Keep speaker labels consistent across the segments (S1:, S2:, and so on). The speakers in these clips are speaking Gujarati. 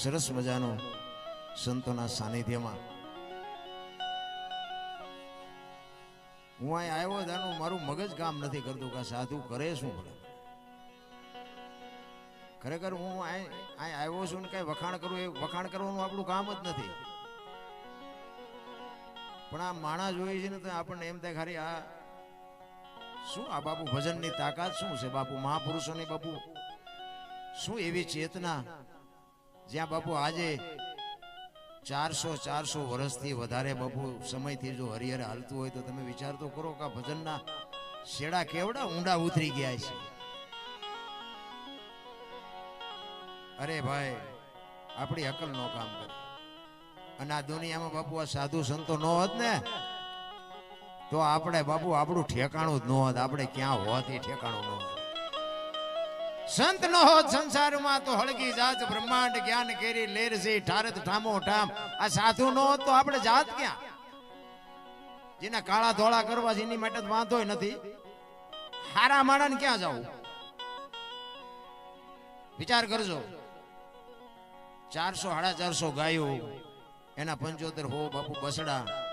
S1: સરસ મજાનો સંતોના સાનિધ્યમાં. હું અહીં આવ્યો તાનું મારું મગજ કામ નથી કરતું કે સાધુ કરે શું ભલે. ખરેખર હું અહીં અહીં આવ્યો છું ને કઈ વખાણ કરું, એ વખાણ કરવાનું આપણું કામ જ નથી. પણ આ માણા જોઈએ છે ને તો આપણને એમ થાય ખાલી, આ શું આ બાપુ ભજનની તાકાત શું છે બાપુ? મહાપુરુષોની બાપુ શું એવી ચેતના જ્યાં બાપુ આજે ચારસો ચારસો વર્ષથી વધારે બાપુ સમયથી જો હરિહર હાલતું હોય તો તમે વિચાર તો કરો કે ભજનના શેડા કેવડા ઊંડા ઉતરી ગયા છે? અરે ભાઈ આપણી અકલ નો કામ કરે. અને આ દુનિયામાં બાપુ આ સાધુ સંતો નો હોત ને તો આપણે બાપુ આપણું ઠેકાણું જ ન હોત. આપણે ક્યાં હોત એ ઠેકાણું ન હોત? સંત નો હોત સંસારમાં તો હળગી જાત, બ્રહ્માંડ જ્ઞાન કેરી લેર ઠારત ઠામો, ઠામ. આ સાધુ નો હોત તો આપણે જાત ક્યાં? જેના કાળા ધોળા કરવા છે એની માટે વાંધો નથી. હારા માણસ ક્યાં જવું? વિચાર કરજો. ચારસો, સાડા ચારસો ગાયો, એના પંચોતેર હો બાપુ બસડા.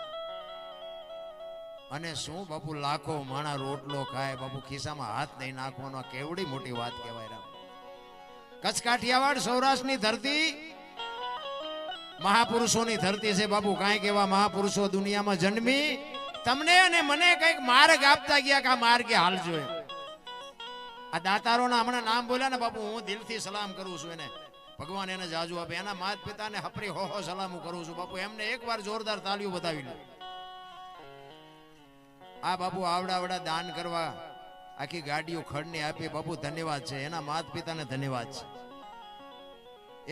S1: અને શું બાપુ, લાખો માણા રોટલો ખાય, બાપુ ખિસ્સામાં હાથ નહીં નાખવાનો કેવડી મોટી વાત કહેવાય રામ કચ્છ કાઠિયાવાડ સૌરાષ્ટ્રની ધરતી મહાપુરુષોની ધરતી છે બાપુ, કાંઈક એવા મહાપુરુષો દુનિયામાં જન્મી, તમને અને મને કંઈક માર્ગ આપતા ગયા કે આ માર્ગે હાલજો એમ. આ દાતારોના હમણાં નામ બોલ્યા ને બાપુ, હું દિલથી સલામ કરું છું એને. ભગવાન એને જાજુ આપે, એના માત પિતાને હપરી હો હો સલામ કરું છું. બાપુ, એમને એકવાર જોરદાર તાલીઓ બતાવી લો આ બાપુ આવડા દાન કરવા આખી ગાડીઓ ખડની આપી, બાપુ, ધન્યવાદ છે. એના માત પિતાને ધન્યવાદ છે.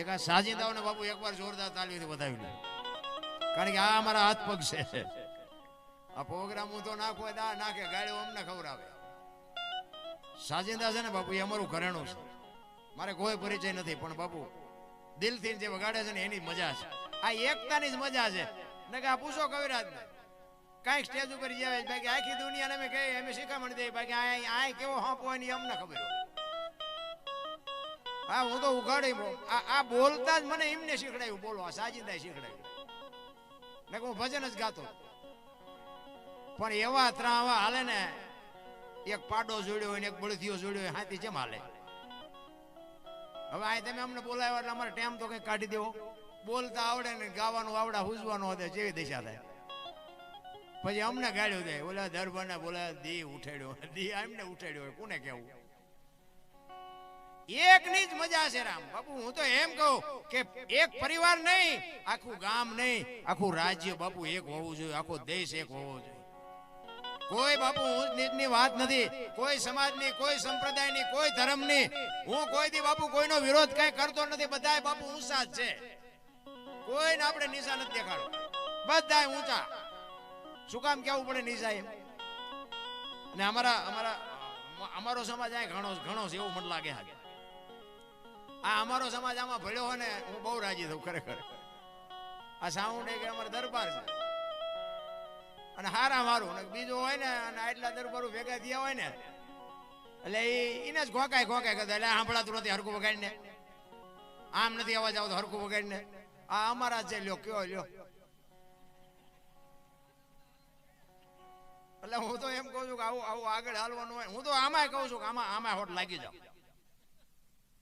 S1: એક આ સાજીદાઓને બાપુ એકવાર જોરદાર તાલીઓથી બતાવી લો. કારણ કે આ અમારા હાથ પગ છે. આ પ્રોગ્રામ હું તો નાખો દા નાખે ગાડીઓ અમને ખવડાવે. સાજિંદા છે ને બાપુ, એ અમારું ઘરેણું છે. મારે કોઈ પરિચય નથી, પણ બાપુ, દિલથી જે વગાડે છે ને એની મજા છે. આ એકતાની જ મજા છે. ને કે આ પૂછો કવિરાજ ને કાંઈક સ્ટેજ ઉપર જાય બાકી આખી દુનિયાને અમે કહીએ એમ શીખામણ દઈએ બાકી આ આ કેવો હા હોય ને અમને ખબર હા, હું તો ઉઘાડી આ આ બોલતા જ મને એમને શીખડાયું, બોલો, આ સાજીદા શીખડાયું. ને હું ભજન જ ગાતો પણ એવા ત્રાવા હાલે ને, એક પાડો જોડ્યો હોય ને એક બળદિયો જોડ્યો હોય, હાથી જેમ હાલે. હવે આ તમે અમને બોલાવ્યા એટલે અમારે ટાઈમ તો કઈ કાઢી દેવો. બોલતા આવડે ને ગાવાનું આવડે, હુજવાનું હોય જેવી દિશા થાય. પછી અમને ગાડ્યો જાય. ઓલા દરબારને બોલા, દી ઉઠાડ્યો. દી એમને ઉઠાડ્યો કોને કેવું એકની જ મજા છે રામ. બાપુ, હું તો એમ કહું કે એક પરિવાર નહીં, આખું ગામ નહીં, આખું રાજ્ય બાપુ એક હોવું જોઈએ, આખો દેશ એક હોવો જોઈએ. કોઈ બાપુ ઊંચ નીચની વાત નથી. કોઈ સમાજની, કોઈ સંપ્રદાયની, કોઈ ધર્મની, હું કોઈ દી બાપુ કોઈનો વિરોધ કઈ કરતો નથી. બધાય બાપુ ઊંચા જ છે. કોઈને આપણે નિશાન નથી દેખાડો બધાય ઊંચા. શું કામ કેવું પડે નહીં એમ? અને અમારા અમારા, અમારો સમાજ આ ઘણો ઘણો છે, એવું મને લાગે હાગે. આ અમારો સમાજ આમાં ભળ્યો હોય ને, હું બહુ રાજી થઉં ખરેખર. આ સાઉન્ડ એક અમારો દરબાર છે. અને હારા મારું ને બીજું હોય ને, અને આટલા દરબારો ભેગા થયા હોય ને, એટલે એ એને જ ખોકાય ખોકાય કરતા, એટલે સાંભળાતું નથી હરકું વગાડીને. આમ નથી અવાજ આવતો હરકું વગાડીને. આ અમારા છે, લ્યો, કયો, લ્યો. એટલે હું તો એમ કહું છું કે આવું આવું આગળ હાલવાનું હોય. હું તો આમાંય કહું છું કે આમાં આમાં હોટ લાગી જાવ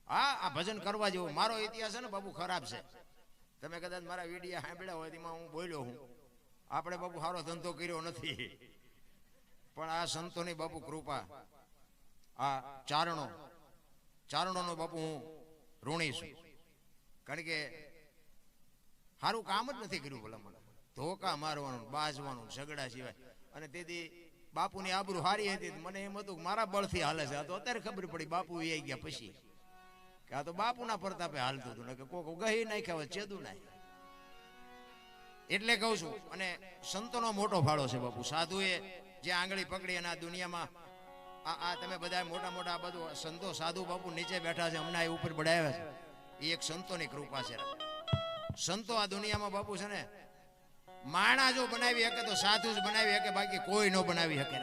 S1: હા, આ ભજન કરવા જેવું. મારો ઇતિહાસ છે ને બાબુ ખરાબ છે. તમે કદાચ મારા વિડીયા સાંભળ્યા હોય તેમાં હું બોલ્યો હું. આપણે બાબુ સારો ધંધો કર્યો નથી. પણ આ સંતોની બાપુ કૃપા. આ ચારણો. ચારણોનો બાપુ હું ઋણી છું. કારણ કે સારું કામ જ નથી કર્યું ભલા મને. ધોકા મારવાનું, બાજવાનું, ઝઘડા સિવાય. અને તેથી બાપુની આબરૂ હારી હતી મને એમ હતું મારા બળથી હાલે છે. તો અત્યારે ખબર પડી બાપુ એ ગયા પછી. કે આ તો બાપુના પ્રતાપે હાલતું હતું. કે કોક ગહી નાખ્યા હોય ચેદું નાય. એટલે કહું છું, અને સંતોનો મોટો ફાળો છે બાપુ. સાધુએ જે આંગળી પકડી અને આ દુનિયામાં આ આ તમે બધા મોટા મોટા આ બધું સંતો, સાધુ બાપુ નીચે બેઠા છે, હમણાં એ ઉપર બડાવ્યા છે. એ એક સંતોની કૃપા છે. સંતો આ દુનિયામાં બાપુ છે ને માણા જો બનાવી શકે તો સાધુ જ બનાવી શકે, બાકી કોઈ ન બનાવી શકે.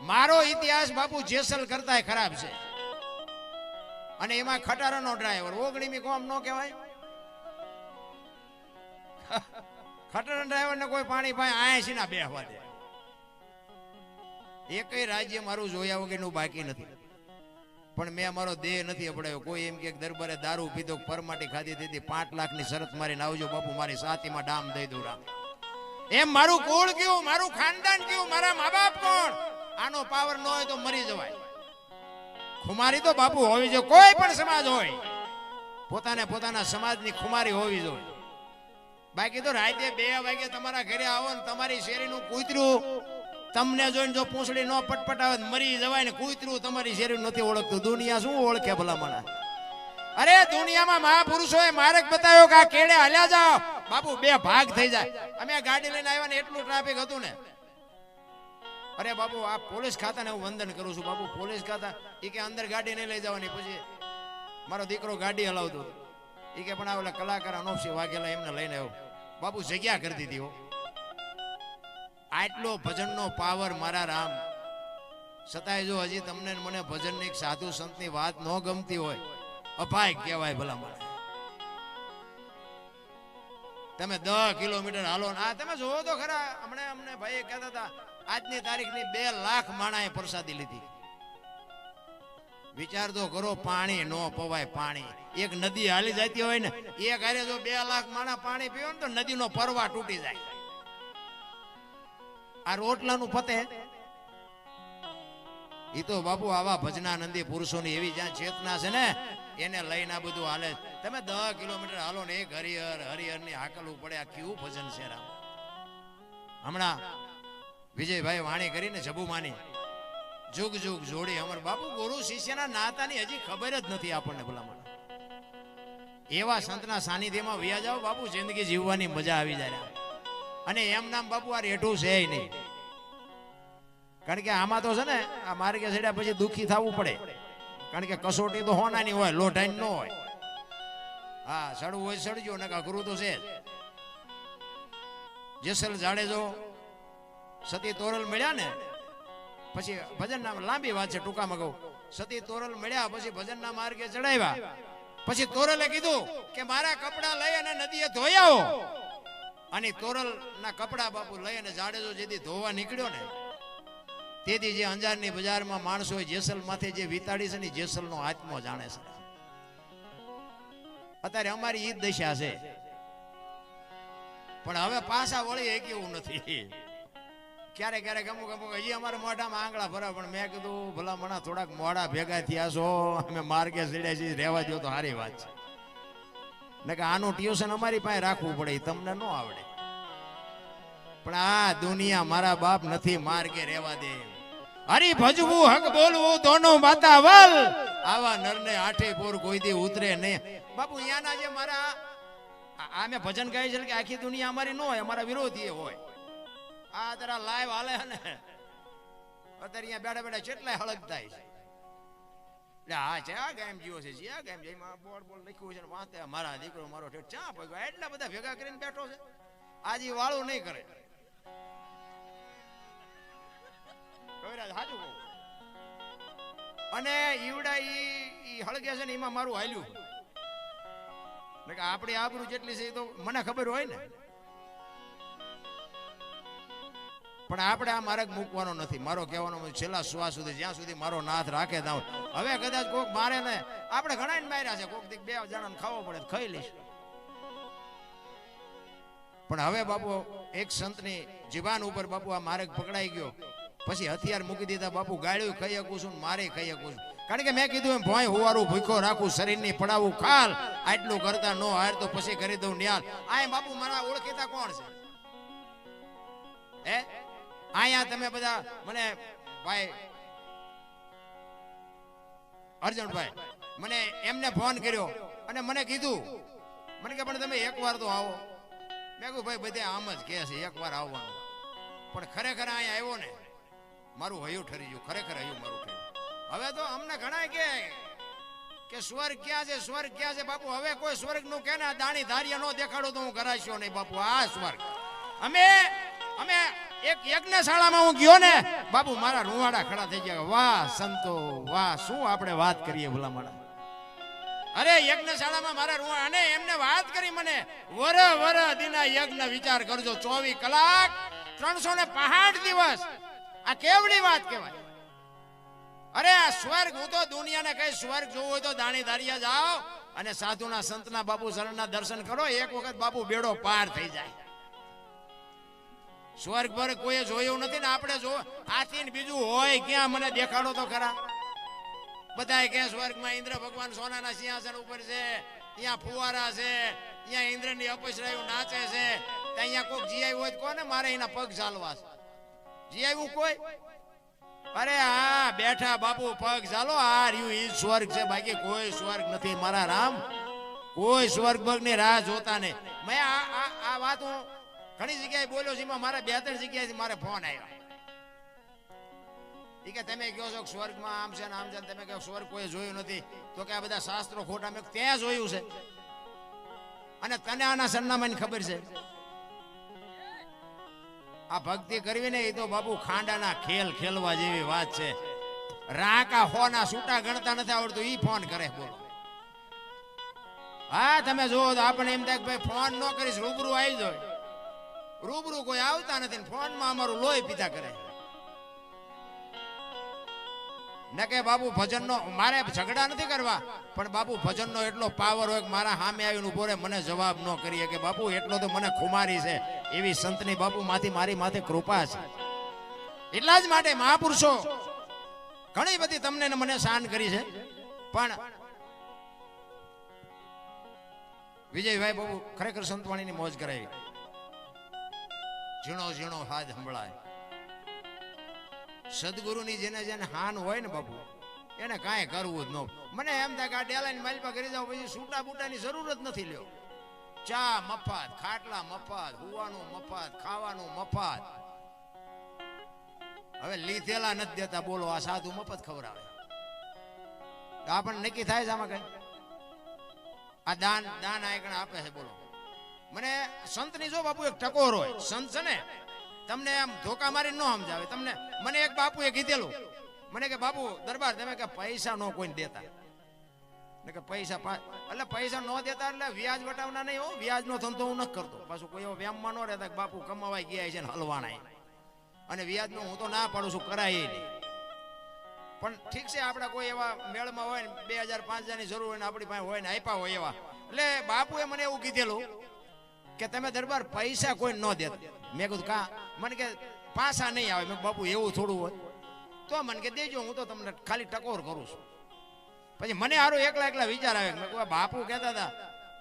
S1: મારો ઇતિહાસ બાપુ જેસલ કરતા ખરાબ છે. અને એમાં ખટારાનો ડ્રાઈવર ઓગણીમી કોમ ન કહેવાય? ખટારા ડ્રાઈવર ને કોઈ પાણી પાય આયાસી ના બેહવા દે. એકય રાજ્ય મારું જોયા વગરનું બાકી નથી. પણ મેં મારો દેહ નથી અપડાયો. કોઈ એમ કે દરબારે દારૂ પીધો પરમાટી ખાધી દીધી, પાંચ લાખની શરત મારીને આવજો બાપુ, મારી સાતીમાં ડામ દઈ દઉં એમ મારું કુળ કયું? મારું ખાનદાન કયું? મારા મા બાપ કોણ? આનો પાવર ન હોય તો મરી જવાય. ખુમારી તો બાપુ હોવી જોઈએ, કોઈ પણ સમાજ હોય. પોતાને પોતાના સમાજની ખુમારી હોવી જોઈએ. બાકી તો રાતે બે વાગે તમારા ઘરે આવો ને તમારી શેરીનું કૂતરું તમને જોઈને જો પૂંછડી ન પટપટાવે મરી જવાય ને કૂતરું તમારી શેરી નથી ઓળખતું. દુનિયા શું ઓળખે ભલા મને અરે દુનિયામાં મહાપુરુષોએ માર્ગ બતાવ્યો કે આ કેડે હાલ્યા જાઓ? બાપુ, બે ભાગ થઈ જાય. અમે આ ગાડી લઈને આવ્યા ને એટલું ટ્રાફિક હતું ને. અરે બાપુ, આ પોલીસ ખાતાને હું વંદન કરું છું. બાપુ, પોલીસ ખાતા એ કે અંદર ગાડી નહીં લઈ જવાની. પછી મારો દીકરો ગાડી હલાવતો એ કે પણ આ ઓલા કલાકાર અનોપસિંહ વાઘેલા એમને લઈને આવ્યો. બાપુ, જગ્યા કરી દીધી હો. આટલો ભજનનો પાવર મારા રામ. છતાંય જો હજી તમને મને ભજનની એક સાધુ સંતની વાત ન ગમતી હોય અપાય કહેવાય ભલા મને તમે દસ કિલોમીટર હાલો આ તમે જોવો તો ખરા, હમણાં અમને ભાઈ કહેતા હતા, આજની તારીખની બે લાખ માણાએ પ્રસાદી લીધી. વિચાર તો કરો, પાણી નો પવાય, પાણી. એક નદી હાલી જતી હોય ને, એક હારે જો બે લાખ માણા પાણી પીવો ને તો નદીનો પરવા તૂટી જાય. આ રોટલાનું પતે? એ તો બાપુ આવા ભજનાનંદી પુરુષોની એવી જ્યાં ચેતના છે ને, એને લઈને આ બધું હાલે. તમે દસ કિલોમીટર હાલો ને એક હરિહર હરિહરની હાકલવું પડે આ કેવું ભજન છે રામ. હમણાં વિજયભાઈ વાણી કરીને જબુમાની જુગ જુગ જોડી અમર બાપુ ગુરુ શિષ્યના નાતાની હજી ખબર જ નથી આપણને ભલામણ. એવા સંતના સાનિધ્યમાં વ્યા જાઓ બાપુ, જિંદગી જીવવાની મજા આવી જાય. અને એમ નામ બાપુ આ રેઠું છે નહીં. કારણ કે આમાં તો છે ને, આ માર્ગે ચડ્યા પછી દુઃખી થવું પડે. કારણ કે કસોટી તો હોનાની હોય, લોઢાઈ ન હોય. હા, સડવું હોય સડજો ને અઘરું તો છે જેસલ જાડેજો સતી તોરલ મળ્યા ને, પછી ભજન નામ લાંબી વાત છે ટૂંકામાં કહું. સતી તોરલ મળ્યા, પછી ભજનના માર્ગે ચડાવ્યા. પછી તોરલે કીધું કે મારા કપડા લઈ અને નદીએ ધોઈ આવો. અને તોરલ ના કપડા બાપુ લઈ અને જાડેજો જેથી ધોવા નીકળ્યો ને, તેથી જે અંજારની બજારમાં માણસો જેસલ માથે જે વિતાડી છે ને જેસલ નો આત્મો જાણે છે. અત્યારે અમારી ઈ જ દશા છે. પણ હવે પાછા વળી એક એવું નથી. ક્યારેક ક્યારેક અમુક અમુક, હજી અમારા મોઢામાં આંગળા ભરા પણ મેં કીધું, ભલા મણા થોડાક મોડા ભેગા થયા છો, અમે માર્ગે ચડ્યા છીએ, રહેવા દો તો સારી વાત છે. ને કે આનું ટ્યુશન અમારી પાસે રાખવું પડે તમને ન આવડે. પણ આ દુનિયા મારા બાપ નથી, માર્ગે રહેવા દે. હરી ભજવું, હક બોલવું, દોનો માતા વલ. આવા નરને આઠે પોર કોઈ દી ઉતરે નહીં. બાપુ અહીંયાના જે મારા આ- મેં ભજન ગાય છે કે આખી દુનિયા અમારી ન હોય, અમારા વિરોધી હોય. આ તારા લાઈવ હાલે ને. અત્યારે અહીંયા બેઠા બેઠા કેટલાય હળગ થાય છે હા ગામ ગામ ચા વાળું નહીં કરે. અને ઈવડા ઈ હળગે છે ને, એમાં મારું હાલ્યું. કે આપણી આબરૂ જેટલી છે એ તો મને ખબર હોય ને. પણ આપણે આ માર્ગ મૂકવાનો નથી. મારો કહેવાનો છેલ્લા શ્વાસ સુધી, જ્યાં સુધી મારો નાથ રાખે ત્યાં હવે કદાચ કોક મારે ને, આપણે ઘણા ને માર્યા છે, કોક દીક બે જણાને ખાવો પડે ખાઈ લઈશ. પણ હવે બાપુ, એક સંતની જીવાન ઉપર બાપુ આ માર્ગ પકડાઈ ગયો. પછી હથિયાર મૂકી દીધા, બાપુ ગાળ્યું, ખાઈ શકું છું મારે ખાઈ શકું છું. કારણ કે મેં કીધું એમ, ભોય હોવારું ભૂખો રાખું, શરીરની પડાવું ખાલ. આટલું કરતા નો હાર તો પછી કરી દઉં ન્યાલ. આ બાપુ મારા ઓળખીતા કોણ છે? હે? અહીંયા તમે બધા મને ભાઈ, અર્જુનભાઈ, મને એમને ફોન કર્યો અને મને કીધું. મને કે, પણ તમે એકવાર તો આવો. મેં કહ્યું ભાઈ, બધે આમ જ કહે છે, એકવાર આવવાનું. પણ ખરેખર અહીંયા આવ્યો ને, મારું હયું ઠરી ગયું, ખરેખર હયું મારું ઠર્યું હવે તો અમને ઘણા કે કે, સ્વર્ગ ક્યાં છે, સ્વર્ગ ક્યાં છે? બાપુ, હવે કોઈ સ્વર્ગનું કે ને દાણી ધાર્યા નો દેખાડો તો હું કરાશ્યો નહીં, બાપુ, આ સ્વર્ગ. અમે અમે એક યજ્ઞશાળામાં હું ગયો ને બાપુ મારા રૂવાડા ખડા થઈ ગયા. વાહ, સંતો, વાહ, શું આપણે વાત કરીએ ભલા મારા અરે, યજ્ઞશાળામાં મારા રૂવા, અને એમને વાત કરી મને. વર વર દિના યજ્ઞ વિચાર કરજો. ચોવીસ કલાક, ત્રણસો ને પહાડ દિવસ. આ કેવડી વાત કહેવાય? અરે, આ સ્વર્ગ, હું તો દુનિયાને કઈ સ્વર્ગ જોવું હોય તો દાણી ધારિયા જાઓ અને સાધુના સંતના બાપુ શરણના દર્શન કરો. એક વખત બાપુ બેડો પાર થઈ જાય. સ્વર્ગ પર કોઈએ જોયું નથી ને આપણે જો આથી બીજું હોય ક્યાં? મને દેખાડો તો ખરા. બધાય કે સ્વર્ગમાં ઇન્દ્ર ભગવાન સોનાના સિંહાસન ઉપર છે, ત્યાં ફુવારા છે, ત્યાં ઇન્દ્રની અપસરાયું નાચે છે. ત્યાં કોઈક જીઆઈ હોય કોને? મારે એના પગ ચાલવા છે. જીઆઈ કોઈ? અરે હા, બેઠા બાપુ, પગ ચાલો આ રહ્યું ઈ સ્વર્ગ છે. બાકી કોઈ સ્વર્ગ નથી. મારા રામ, કોઈ સ્વર્ગ ભગની રાહ જોતા નહીં. મેં આ આ વાત હું ઘણી જગ્યાએ બોલ્યો છે મારા બે ત્રણ જગ્યાએથી મારે ફોન આવ્યો. એ કે તમે કહો છો સ્વર્ગમાં આમ છે ને આમ છે તમે કહો સ્વર્ગ કોઈ જોયું નથી, તો કે આ બધા શાસ્ત્રો ખોટા, મેં ત્યાં જોયું છે. અને તને આના સરનામાની ખબર છે? આ ભક્તિ કરવી ને એ તો બાપુ ખાંડાના ખેલ ખેલવા જેવી વાત છે. રાકા હોના સૂટા ગણતા નથી આવડતું, ઈ ફોન કરે, બોલો. હા, તમે જુઓ તો આપણે એમ થાય ભાઈ ફોન ન કરીશ, રૂબરૂ આવી જાય રૂબરૂ કોઈ આવતા નથી ફોનમાં અમારું લોહી પીધા કરે. ને કે બાબુ ભજનનો, મારે ઝઘડા નથી કરવા, પણ બાપુ ભજનનો એટલો પાવર હોય કે મારા સામે આવીને ઊભો રહે, મને જવાબ ન કરીએ કે બાપુ એટલો તો મને ખુમારી છે, એવી સંતની બાપુ માથી મારી માથે કૃપા છે. એટલા જ માટે મહાપુરુષો, ઘણી બધી તમને મને શાન કરી છે, પણ વિજયભાઈ બાબુ ખરેખર સંતવાણીની મોજ કરાવી. ઝીણો ઝીણો હાથ સંભળાય. સદગુરુની જેને જેને હાન હોય ને બાપુ, એને કાંઈ કરવું જ ન મને એમ થાય કે આ ડેલાની માલપા કરી જાવ પછી સૂટા બૂટાની જરૂર જ નથી લ્યો. ચા મફત, ખાટલા મફત, હુવાનું મફત, ખાવાનું મફત. હવે લીધેલા નથી દેતા, બોલો, આ સાધુ મફત ખવડાવે. આપણને નક્કી થાય છે આમાં કઈ? આ દાન દાન આયકણ આપે છે, બોલો. મને સંતની જો બાપુ એક ટકોર હોય, સંત છે ને, તમને આમ ધોકા મારી ન સમજાવે. તમને, મને એક બાપુએ કીધેલું, મને કે બાપુ, દરબાર તમે કે પૈસા નો કોઈને દેતા. કે પૈસા એટલે પૈસા ન દેતા એટલે વ્યાજ વટાવના નહીં હો, વ્યાજ નો ધંધો હું નથી કરતો. પાછું કોઈ એવો વ્યામમાં ન રહેતા બાપુ કમાવા ગયા છે ને હલવાના અને વ્યાજ નો હું તો ના પાડું છું, કરાય નહીં. પણ ઠીક છે, આપણા કોઈ એવા મેળમાં હોય ને બે હજાર પાંચ હજારની જરૂર હોય ને આપણી પાસે હોય ને આપ્યા હોય એવા. એટલે બાપુએ મને એવું કીધેલું કે તમે દરબાર પૈસા કોઈ ન દેતા મેં કીધું, કા? મને કે પાછા નહીં આવે. મેં બાપુ, એવું થોડું હોય. તો મને કે, દેજો, હું તો તમને ખાલી ટકોર કરું છું. પછી મને સારું એકલા એકલા વિચાર આવે. મેં બાપુ, કહેતા હતા,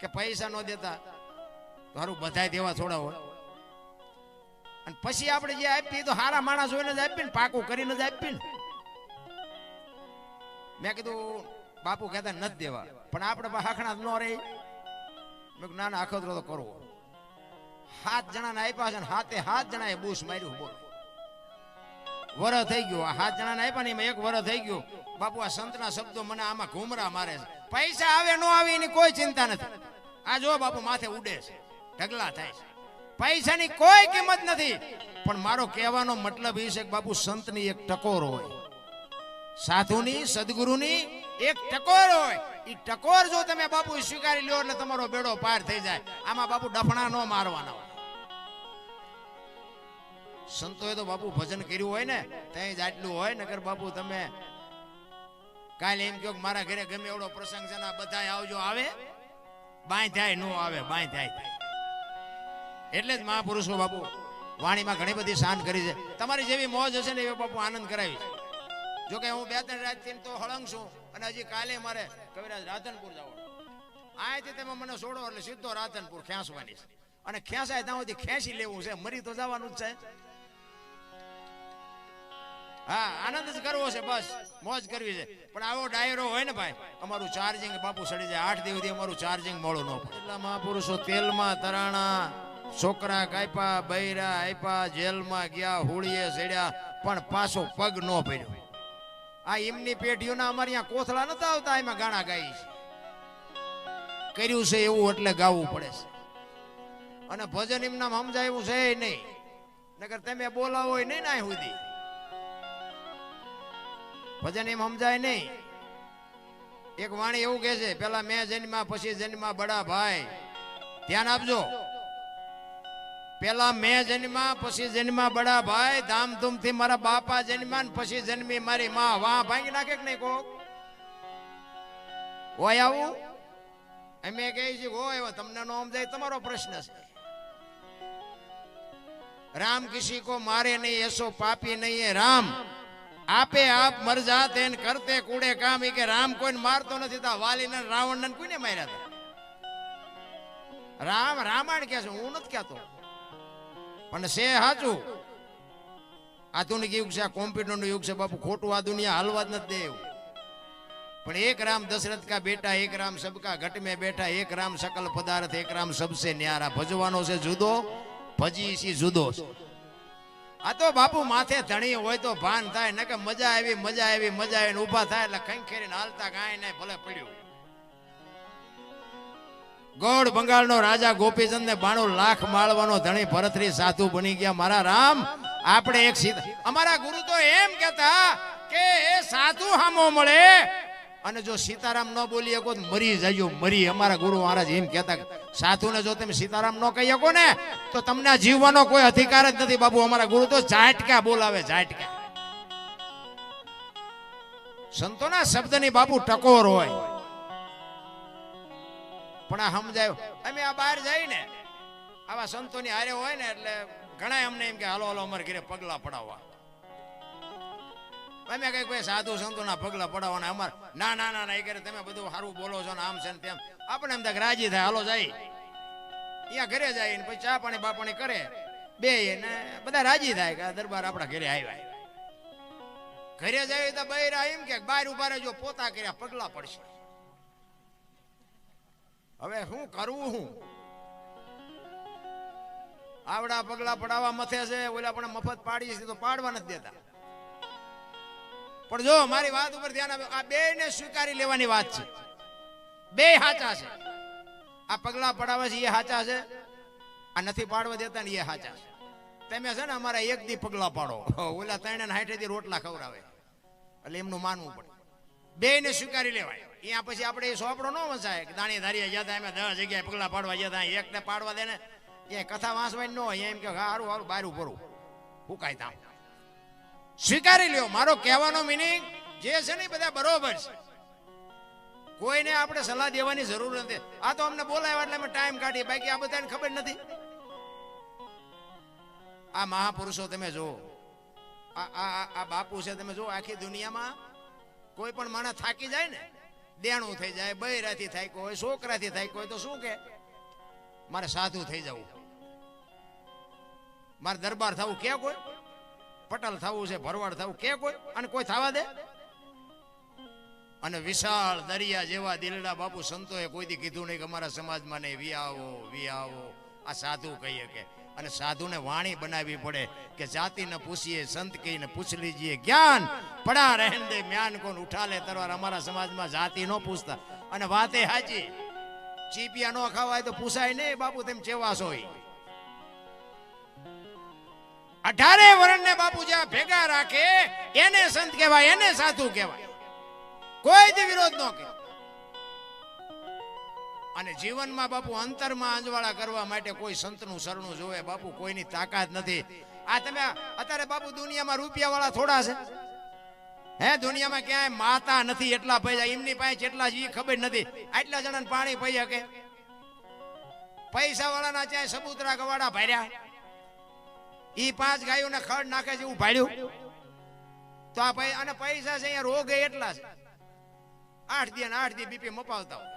S1: કે પૈસા ન દેતા. તો હારું, બધાય દેવા થોડા હોય. અને પછી આપણે જે આપીએ તો હારા માણસ હોય જ આપીએ ને, પાકું કરીને જ આપીએ ને. મેં કીધું, બાપુ કહેતા નથી દેવા. પણ આપણે પાસે હાખણા ન રહી. મેં ના ના, આખો તો કરવો. સાત જણાને આપ્યા છે હાથે સાત જણાએ બૂસ માર્યું, બોલો. વર થઈ ગયો હાથ જણાને આપ્યા ને એક વર થઈ ગયો. બાપુ, આ સંતના શબ્દો મને આમાં ઘુમરા મારે છે. પૈસા આવે ન આવે એની કોઈ ચિંતા નથી. આ જો બાપુ, માથે ઉડે છે. ઢગલા થાય છે. પૈસાની કોઈ કિંમત નથી. પણ મારો કહેવાનો મતલબ એ છે કે બાપુ, સંતની એક ટકોર હોય. સાધુની, સદગુરુની એક ટકોર હોય. એ ટકોર જો તમે બાપુ સ્વીકારી લ્યો એટલે તમારો બેડો પાર થઈ જાય. આમાં બાપુ ડફણા ન મારવાના હોય. સંતોએ તો બાપુ ભજન કર્યું હોય ને ત્યાં જ આટલું હોય નગર બાપુ તમે કાલે એમ કહો મારા ઘરે ગમે એવડો પ્રસંગ છે ને, આ બધાય આવજો આવે. બાય થાય નો આવે બાય થાય એટલે જ મહાપુરુષો બાપુ વાણીમાં ઘણી બધી શાન કરી છે. તમારી જેવી મોજ હશે ને, એવી બાપુ આનંદ કરાવી છે જો કે હું બે ત્રણ રાતથી તો હળંગ છું અને હજી કાલે મારે કવિરાજ રાધનપુર જવાનું આયથી તમે મને છોડો એટલે સીધો રાધનપુર ખેંચવાની છે. અને ખેંચાય ત્યાં સુધી ખેંચી લેવું છે. મરી તો જવાનું જ છે. હા, આનંદ જ કરવો છે બસ. મોજ કરવી છે. પણ આવો ડાયરો હોય ને ભાઈ, અમારું ચાર્જિંગ બાપુ સડી જાય. આઠ દિવસથી અમારું ચાર્જિંગ મોડું ન પડે. એટલા મહાપુરુષો તેલમાં તરાણા, છોકરા કાપ્યા બૈરા આપ્યા જેલમાં ગયા, હોળીએ સડ્યા પણ પાછો પગ ન પડ્યો આ એમની પેઢીઓના અમારે અહીંયા કોથળા નતા આવતા, એમાં ગાણા ગાઈ છે કર્યું છે એવું એટલે ગાવું પડે છે. અને ભજન એમના સમજાય એવું છે નહીં. નકર તમે બોલાવો નહીં ના સુધી. ભજન એમ સમજાય નહીં. એક વાણી એવું કહે છે, પેલા મેં જન્મા પછી જન્મા બડા ભાઈ. ધ્યાન આપજો. પેલા મેં જન્મા પછી જન્મા બડા ભાઈ, ધામધૂમથી મારા બાપા જન્મા ને પછી જન્મી મારી માં. વાહ, ભાંગી નાખે કે નહીં કોક? હોય આવું? અમે કહે છે હોય તમને નો સમજાય, તમારો પ્રશ્ન છે. રામ કિસી કો મારે નહીં, એસો પાપી નહીં એ રામ, આપે આપ મર જાતે ને કરતે કુડે કામ. એ કે રામ કોઈને મારતો નથી, તા વાલીને રાવણને કોઈને માર્યા હતા? રામ, રામાયણ કે છે, હું નથી કહેતો. પણ છે સાચું આધુનિક યુગ છે કોમ્પ્યુટરનું યુગ છે, બાપુ, ખોટું આ દુનિયા હાલવા જ નથી દે એવું પણ એક રામ દશરથ કા બેટા, એક રામ સબકા ઘટ में બેઠા, એક રામ સકલ પદાર્થ, એક રામ સબસે ન્યારા. ભજવાનો છે જુદો, ભજી સી જુદો આ તો બાપુ માથે ધણી હોય તો ભાન થાય ન કે મજા આવી મજા આવી મજા આવી ઊભા થાય એટલે ખંખેરીને ખેરીને હાલતા કાંઈ નહીં, ભલે પડ્યું ગોળ બંગાળનો રાજા ગોપીચંદ ને બાણું લાખ માળવાનો ધણી ભરતરી સાધુ બની ગયા. મારા રામ, આપણે એક સીધા અમારા ગુરુ તો એમ કહેતા કે એ સાધુ હામો મળે. અને જો સીતારામ ન બોલી શકો મરી જજો, મરી. અમારા ગુરુ મહારાજ એમ કહેતા સાધુને જો તમે સીતારામ ન કહી શકો ને, તો તમને જીવવાનો કોઈ અધિકાર જ નથી બાબુ. અમારા ગુરુ તો ઝાટકા બોલાવે, ઝાટકા. સંતોના શબ્દની બાબુ ટકોર હોય. પણ આ સમજાય. અમે આ બહાર જઈ ને આવા સંતોની હારે હોય ને એટલે ઘણા અમને એમ કે, હાલો હાલો, અમારે ઘરે પગલા પડાવવા. અમે કઈ કોઈ સાધુ સંતોના પગલા પડાવવાના. અમાર ના ના ના ના, એ કરે તમે બધું સારું બોલો છો ને આમ છે ને તેમ. આપણે એમ તક રાજી થાય. હાલો, જાય. અહીંયા ઘરે જાય ને પછી ચા પાણી બાપાણી કરે. બે ને બધા રાજી થાય કે દરબાર આપણા ઘરે આવ્યા. ઘરે જાય તો બૈરા એમ કે બહાર ઊભા રહેજો, પોતા કર્યા, પગલા પડશે. હવે શું કરવું હું? આવડા પગલા પડાવવા મથે છે, ઓલા પણ મફત પાડી છે, તો પાડવા નથી દેતા. પણ જો મારી વાત ઉપર ધ્યાન આપે, આ બે ને સ્વીકારી લેવાની વાત છે. બે હાચા છે. આ પગલા પડાવે છે, એ હાચા છે. આ નથી પાડવા દેતા ને એ સાચા છે. તમે છે ને અમારા એક દી પગલા પાડો. ઓલા ત્રણથી રોટલા ખવડાવે. એટલે એમનું માનવું પડે. બે ને સ્વીકારી લેવાય. ત્યાં પછી આપણે એ સોપડો ન વસાય દાણી ધારીએ જતા અમે દસ જગ્યાએ પગલા પાડવા જતા એક ને પાડવા દે ને. એ કથા વાંચવાની ન હોય, એમ કે સારું સારું બારું, ભરું. હુકાય તામ સ્વીકારી લ્યો. મારો કહેવાનો મિનિંગ જે છે ને બધા બરોબર છે. કોઈને આપણે સલાહ દેવાની જરૂર નથી. આ તો અમને બોલાવ્યા એટલે અમે ટાઈમ કાઢીએ. બાકી આ બધાને ખબર નથી. આ મહાપુરુષો તમે જુઓ. આ આ આ બાપુ છે, તમે જુઓ, આખી દુનિયામાં કોઈ પણ માણસ થાકી જાય ને, દેણું થઈ જાય, બૈરાથી થાય કોઈ છોકરાથી થાય કોઈ તો શું કે? મારે સાધુ થઈ જવું. મારે દરબાર થવું કે કોઈ? પટલ થવું છે, ભરવાડ થવું કે કોઈ? અને કોઈ થવા દે? અને વિશાળ દરિયા જેવા દિલડા બાપુ સંતોએ કોઈથી કીધું નહીં કે અમારા સમાજમાં નહીં વિયાવો વિયાવો આ સાધુ કહીએ કે અને સાધુને વાણી બનાવવી પડે કે જાતિને પૂછીએ સંત કહીને પૂછ લીજીએ. જ્ઞાન પડા રહેન દે, મ્યાન કોણ ઉઠા લે તરવાર અમારા સમાજમાં જાતિ નો પૂછતા. અને વાતે હાચી ચીપિયા નો ખાવાય તો પૂછાય નહીં, બાપુ તેમ ચેવાસ હોય. અઢારે વર્ણને બાપુ જ્યાં ભેગા રાખે, એને સંત કહેવાય, એને સાધુ કહેવાય. કોઈ જ વિરોધ ન કે અને જીવનમાં બાપુ અંતરમાં અંજવાળા કરવા માટે કોઈ સંતનું શરણું જોવે, બાપુ કોઈની તાકાત નથી. આ તમે અત્યારે બાપુ દુનિયામાં રૂપિયાવાળા થોડા છે. હે, દુનિયામાં ક્યાંય માતા નથી એટલા પૈસા એમની પાસે જેટલા છે ખબર નથી, આટલા જણાને પાણી પી શકે? પૈસા વાળાના ત્યાં સબૂતરા ગવાડા ભર્યા? ઈ પાંચ ગાયોને ખડ નાખે છે એવું ભાડ્યું? તો આ અને પૈસા છે, અહીંયા રોગ એટલા છે. આઠ દી આઠ દી બીપી મપાવતા હોય.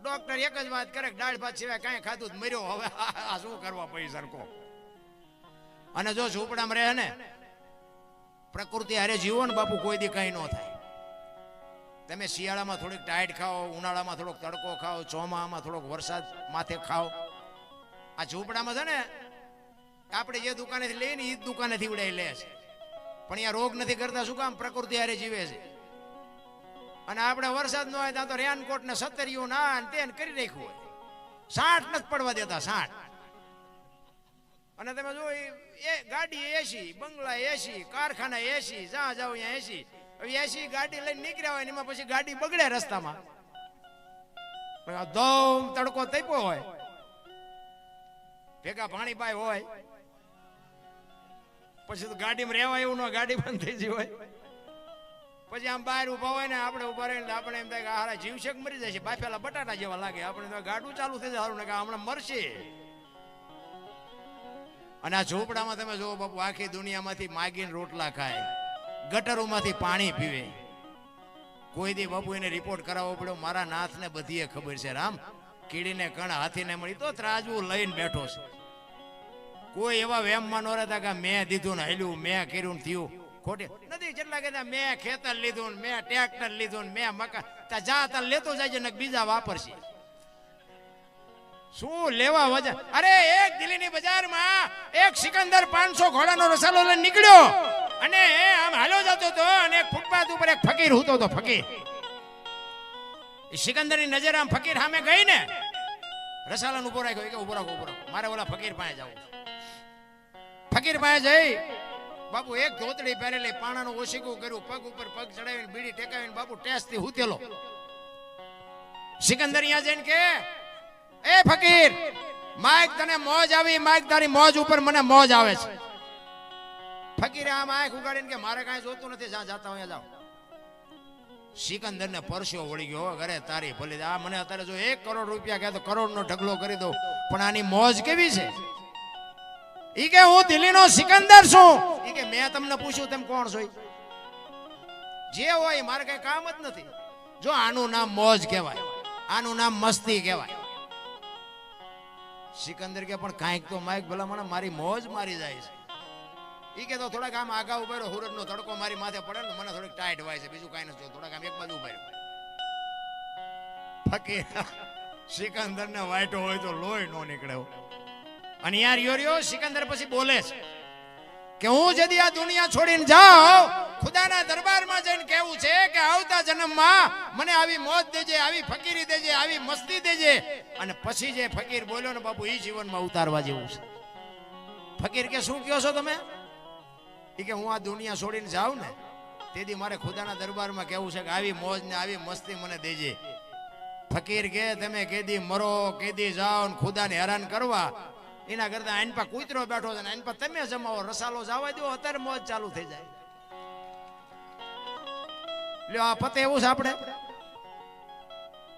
S1: ડોક્ટર એક જ વાત કરે દાળ ભાત સિવાય કાંઈ ખાધું મર્યો હવે. આ શું કરવા પડી સરખો અને જો ઝૂંપડામાં રહે ને, પ્રકૃતિ હારે જીવો ને બાપુ, કોઈ દી કઈ ન થાય. તમે શિયાળામાં થોડીક ટાઈટ ખાઓ, ઉનાળામાં થોડોક તડકો ખાઓ ચોમામાં થોડોક વરસાદ માથે ખાઓ. આ ઝૂંપડામાં છે ને, આપણે જે દુકાનેથી લઈએ ને એ જ દુકાનેથી ઉડાઈ લે છે. પણ અહીંયા રોગ નથી કરતા, શું કામ? પ્રકૃતિ હારે જીવે છે. અને આપણે વરસાદ ન હોય ત્યાં તો રેનકોટ ને સત્તરીયું ના તે કરી રાખ્યું હોય. સાઠ નથી પડવા દેતા, સાઠ. અને તમે જો એ ગાડી એસી બંગલા એસી કારખાના એસી જ્યાં જાવ ત્યાં એસી હવે એસી ગાડી લઈને નીકળ્યા હોય એમાં પછી ગાડી બગડે રસ્તામાં. પણ ધોમ તડકો તપ્યો હોય. ભેગા પાય હોય. પછી તો ગાડીમાં રહેવાય એવું ન ગાડી બંધ થઈ ગઈ હોય. પછી આમ બહાર ઊભા હોય ને આપણે ઊભા રહીને આપણે એમ થાય કે હારા જીવશેક મરી છે બાફેલા બટાટા જેવા લાગે. આપણે તો ગાડું ચાલુ થઈ જાય ને કે હમણાં મરશે. અને આ ઝોપડામાં તમે જુઓ બાપુ, આખી દુનિયામાંથી માગીને રોટલા ખાય. ગટરોમાંથી પાણી પીવે. કોઈ દી બાપુ એને રિપોર્ટ કરાવવો પડ્યો, મારા નાથને બધીએ ખબર છે. રામ, કીડીને કણ હાથીને મળી તો ત્રાજવું લઈને બેઠો છે. કોઈ એવા વેમમાં ન રહેતા કે મેં દીધું ને હેલ્યું, મેં કર્યું ને થયું. ખોટી. નથી, જેટલા કહેતા મેં ખેતર લીધું મેં ટ્રેક્ટર લીધું મેં મકાન. તા જા તાર લેતો જાય ને બીજા વાપરશે. શું લેવા વજન અરે, એક દિલ્હીની બજારમાં એક સિકંદર પાંચસો ઘોડાનો રસાલો લઈને નીકળ્યો. અને આમ હાલો જતો હતો અને ફૂટપાથ ઉપર એક ફકીર હૂતો હતો ફકીર. સિકંદરની નજર આમ ફકીર સામે ગઈ ને, રસાલાને ઊભો રાખ્યો. કે ઊભો રાખો ઊભો રાખો મારે ઓલા ફકીર પાસે જવું. ફકીર પાસે જઈ બાપુ, એક ધોતડી પહેરેલી પાણાનું ઓશીકું કર્યું, પગ ઉપર પગ ચડાવીને બીડી ટેકાવીને બાપુ ટેસ્ટથી હુતેલો. સિકંદર અહીંયા જઈને કે, એ ફકીર, માઇક તને મોજ આવી, માઇક તારી મોજ ઉપર મને મોજ આવે છે. ફકીર આ માઇક ઉગાડીને કે, મારે કાંઈ જોતું નથી, જ્યાં જાતા હોય જાઓ. સિકંદર ને પરસ્યો વળી ગયો ઘરે તારી ભલી, આ મને અત્યારે જો એક કરોડ રૂપિયા કહે તો કરોડ નો ઢગલો કરી દઉં, પણ આની મોજ કેવી છે? ઈ કે હું દિલ્હીનો સિકંદર છું. ઈ કે મેં તમને પૂછ્યું તેમ કોણ છો જે હોય મારે કઈ કામ જ નથી. જો આનું નામ મોજ કહેવાય, આનું નામ મસ્તી કહેવાય. સિકંદર કે પણ કાંઈક તો માઈક ભલા મને મારી મોજ મારી જાય છે. ઈ કે તો થોડાક આમ આગા ઉભેરો હુરજ નો તડકો મારી માથે પડે ને મને થોડીક ટાઈટ વાય છે. બીજું કાંઈ નથી થોડાક આમ એક બાજુ ઉભેરો ફકીર સિકંદર ને વાઈટો હોય તો લોહી નો નીકળે. અને યાર યોર્યો, સિકંદર પછી બોલે છે કે હું જદી આ દુનિયા છોડીને જાઉં, ખુદાના દરબારમાં જઈને કહેવું છે કે આવતા જન્મમાં મને આવી મોજ દેજે, આવી ફકીરી દેજે, આવી મસ્તી દેજે. અને પછી જે ફકીર બોલ્યો ને, બાપુ એ જીવનમાં ઉતારવા જેવું છે. ફકીર કે, શું કહો છો તમે? એ કે, હું આ દુનિયા છોડીને જાઉં ને, તેથી મારે ખુદાના દરબારમાં કહેવું છે કે આવી મોજ ને આવી મસ્તી મને દેજે. ફકીર કે, તમે કેદી મરો, કેદી જાઓ ને ખુદાને હેરાન કરવા એના કરતા પર કૂતરો બેઠો છે ને આઈન પા તમે જમાવો. રસાલો જવા દો અત્યારે મોજ ચાલુ થઈ જાય. લ્યો, આ પતે એવું છે આપણે?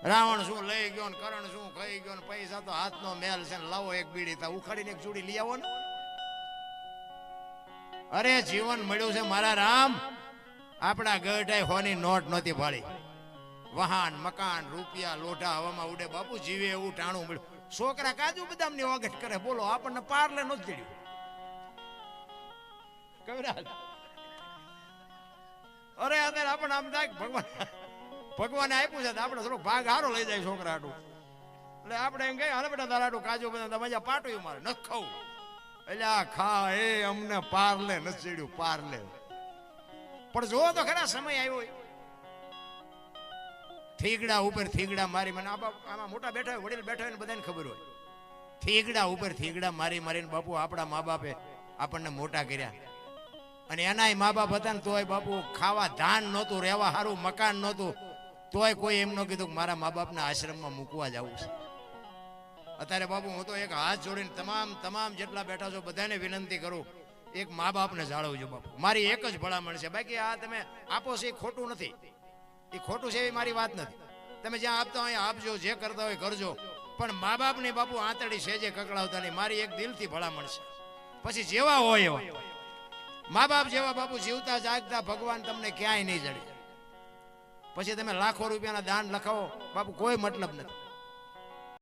S1: રાવણ શું લઈ ગયો ને કરણ શું ખાઈ ગયો ને પૈસા તો હાથનો મેલ છે ને લાવો એક બીડી તા. ઉખાડીને એક ચૂડી લઈ આવો ને. અરે, જીવન મળ્યું છે મારા રામ. આપણા ગઢાઈ હોની નોટ નહોતી ભાળી વાહન મકાન, રૂપિયા, લોઢા હવામાં ઉડે. બાપુ, જીવે એવું ટાણું મળ્યું. છોકરા કાજુ બદામની ઓગટ કરે, બોલો, આપણને પારલે નથી ચડ્યું. કવિરાજ અરે અત્યારે આપણને આમ થાય ભગવાન ભગવાને આપ્યું છે આપણે થોડો ભાગ હારો લઈ જાય છોકરા આડું એટલે આપણે એમ કહીએ, હાલે બેટા તારાટું કાજુ બદામ મજા પાટું મારે, ન ખાવું એટલે આ ખા, એ અમને પારલે નથી ચડ્યું, પારલે. પણ જો તો ખરા સમય આવ્યો થીગડા ઉપર થીગડા મારી મને, આમાં મોટા બેઠા હોય, વડીલ બેઠા હોય બધાને ખબર હોય. થીગડા ઉપર થીગડા મારી મારીને બાપુ આપણા મા બાપે આપણને મોટા કર્યા. અને એનાય મા બાપ હતા ને તોય બાપુ ખાવા ધાન નહોતું, રહેવા સારું મકાન નહોતું. તોય કોઈ એમ ન કીધું કે મારા મા બાપના આશ્રમમાં મૂકવા જવું છે. અત્યારે બાપુ હું તો એક હાથ જોડીને તમામ તમામ જેટલા બેઠા છો બધાને વિનંતી કરું, એક મા બાપને જાળવજો બાપુ. મારી એક જ ભલામણ છે. બાકી આ તમે આપો છો એ ખોટું નથી. એ ખોટું છે એવી મારી વાત નથી. તમે જ્યાં આપતા હોય આપજો, જે કરતા હોય કરજો. પણ મા બાપની બાપુ આંતળી સેજે કકડાવતા નહીં મારી એક દિલથી ભલામણ છે. પછી જેવા હોય એવા. મા બાપ જેવા બાપુ જીવતા, જાગતા, ભગવાન તમને ક્યાંય નહીં જડે. પછી તમે લાખો રૂપિયાના દાન લખાવો, બાપુ કોઈ મતલબ નથી.